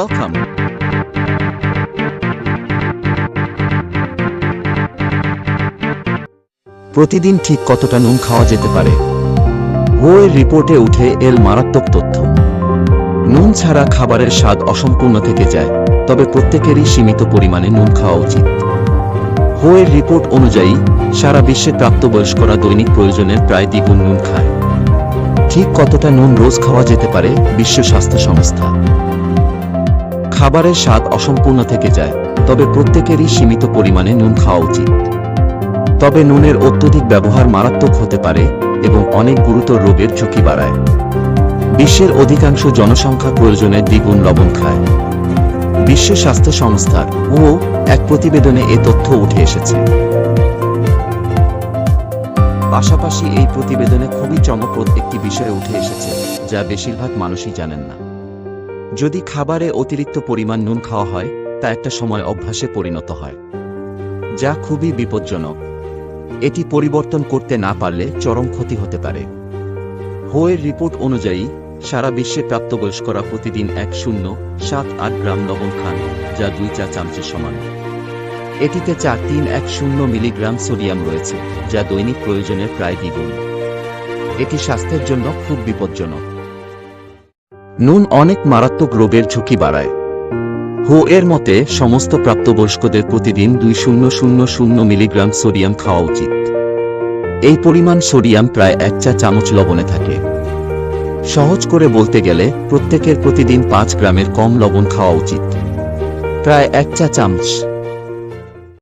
Welcome. প্রতিদিন ঠিক কতটা নুন খাওয়া যেতে পারে? হোয়ের রিপোর্টে উঠে এল মারাত্মক তথ্য। নুন ছাড়া খাবারের স্বাদ অসম্পূর্ণ থেকে যায়, তবে প্রত্যেকেরই সীমিত পরিমাণে নুন খাওয়া উচিত। হোয়ের রিপোর্ট অনুযায়ী, সারা বিশ্বে প্রাপ্তবয়স্করা দৈনিক প্রয়োজনের প্রায় দ্বিগুণ নুন খায়। ঠিক কতটা নুন রোজ খাওয়া যেতে পারে বিশ্ব স্বাস্থ্য সংস্থা? খাবারের স্বাদ অসম্পূর্ণ থেকে যায়, তবে প্রত্যেকেরই সীমিত পরিমাণে নুন খাওয়া উচিত। তবে নুনের অত্যধিক ব্যবহার মারাত্মক হতে পারে এবং অনেক গুরুতর রোগের ঝুঁকি বাড়ায়। বিশ্বের অধিকাংশ জনসংখ্যা প্রয়োজনের দ্বিগুণ লবণ খায়। বিশ্ব স্বাস্থ্য সংস্থার ও এক প্রতিবেদনে এ তথ্য উঠে এসেছে। পাশাপাশি এই প্রতিবেদনে খুবই চমকপ্রদ একটি বিষয় উঠে এসেছে, যা বেশিরভাগ মানুষই জানেন না। যদি খাবারে অতিরিক্ত পরিমাণ নুন খাওয়া হয়, তা একটা সময় অভ্যাসে পরিণত হয়। যা খুবই বিপজ্জনক। এটি পরিবর্তন করতে না পারলে চরম ক্ষতি হতে পারে। হোয়ের রিপোর্ট অনুযায়ী, সারা বিশ্বে প্রাপ্তবয়স্করা প্রতিদিন এক শূন্য সাত আট গ্রাম লবণ খান, যা দুই চা চামচের সমান। এটিতে চার তিন এক শূন্য মিলিগ্রাম সোডিয়াম রয়েছে, যা দৈনিক প্রয়োজনের প্রায় দ্বিগুণ। এটি স্বাস্থ্যের জন্য খুব বিপজ্জনক। নুন অনেক মারাত্মক রোগের ঝুঁকি বাড়ায়। হো, এর মতে, সমস্ত প্রাপ্তবয়স্কদের প্রতিদিন দুই শূন্য শূন্য শূন্য মিলিগ্রাম সোডিয়াম খাওয়া উচিত। এই পরিমাণ সোডিয়াম প্রায় এক চা চামচ লবণে থাকে। সহজ করে বলতে গেলে, প্রত্যেকের প্রতিদিন পাঁচ গ্রামের কম লবণ খাওয়া উচিত। প্রায় এক চা চামচ।